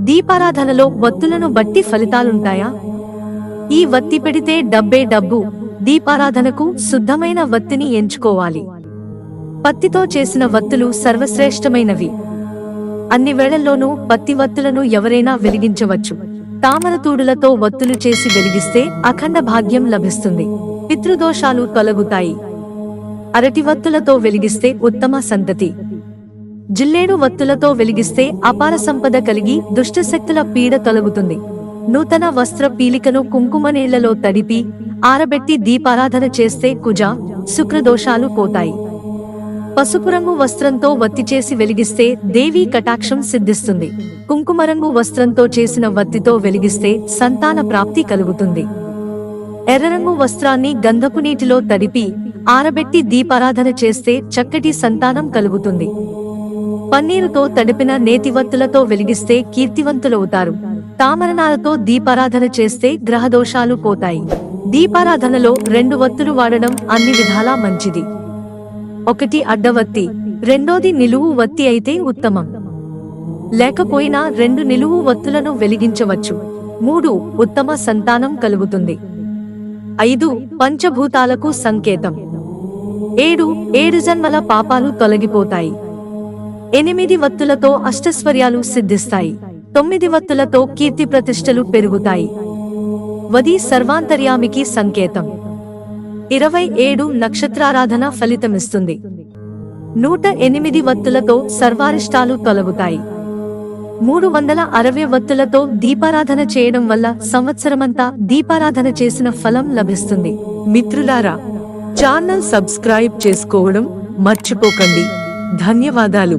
దీపారాధనలో వత్తులను బట్టి ఫలితాలుంటాయా? ఈ వత్తి పెడితే డబ్బే డబ్బు దీపారాధనకు శుద్ధమైన వత్తిని ఎంచుకోవాలి. పత్తితో చేసిన వత్తులు సర్వశ్రేష్టమైనవి. అన్ని వేళల్లోనూ పత్తి వత్తులను ఎవరైనా వెలిగించవచ్చు. తామరతూడులతో వత్తులు చేసి వెలిగిస్తే అఖండ భాగ్యం లభిస్తుంది. పితృదోషాలు తొలగుతాయి. అరటి వత్తులతో వెలిగిస్తే ఉత్తమ సంతతి. జిల్లేడు వత్తులతో వెలిగిస్తే అపార సంపద కలిగి దుష్టశక్తుల పీడ తొలగుతుంది. నూతన వస్త్ర పీలికను కుంకుమ నీళ్ళలో తడిపి ఆరబెట్టి దీపారాధన చేస్తే కుజ శుక్రదోషాలు పోతాయి. పసుపు రంగు వస్త్రంతో వత్తి చేసి వెలిగిస్తే దేవీ కటాక్షం సిద్ధిస్తుంది. కుంకుమ రంగు వస్త్రంతో చేసిన వత్తితో వెలిగిస్తే సంతాన ప్రాప్తి కలుగుతుంది. ఎర్రరంగు వస్త్రాన్ని గంధపు నీటిలో తడిపి ఆరబెట్టి దీపారాధన చేస్తే చక్కటి సంతానం కలుగుతుంది. పన్నీరుతో తడిపిన నేతివత్తులతో వెలిగిస్తే కీర్తివంతులవుతారు. తామరణాలతో దీపారాధన చేస్తే గ్రహదోషాలు పోతాయి. దీపారాధనలో రెండు వత్తులు వాడడం అన్ని విధాలా మంచిది. ఒకటి అడ్డవత్తి రెండోది నిలువు వత్తి అయితే ఉత్తమం. లేకపోయినా రెండు నిలువు వత్తులను వెలిగించవచ్చు. మూడు ఉత్తమ సంతానం కలుగుతుంది. ఐదు పంచభూతాలకు సంకేతం. ఏడు ఏడు జన్మల పాపాలు తొలగిపోతాయి. ఎనిమిది వత్తులతో అష్టస్వర్యాలు సిద్ధిస్తాయి. తొమ్మిది వత్తులతో కీర్తి ప్రతిష్టలు పెరుగుతాయి. వది సర్వాంతర్యామికి సంకేతం. ఇరవై ఏడు నక్షత్రారాధన ఫలితమిస్తుంది. నూట ఎనిమిది వత్తులతో సర్వారిష్టాలు తొలగుతాయి. మూడు వందల అరవై వత్తులతో దీపారాధన చేయడం వల్ల సంవత్సరమంతా దీపారాధన చేసిన ఫలం లభిస్తుంది. మిత్రులారా ఛానల్ సబ్స్క్రైబ్ చేసుకోవడం మర్చిపోకండి. ధన్యవాదాలు.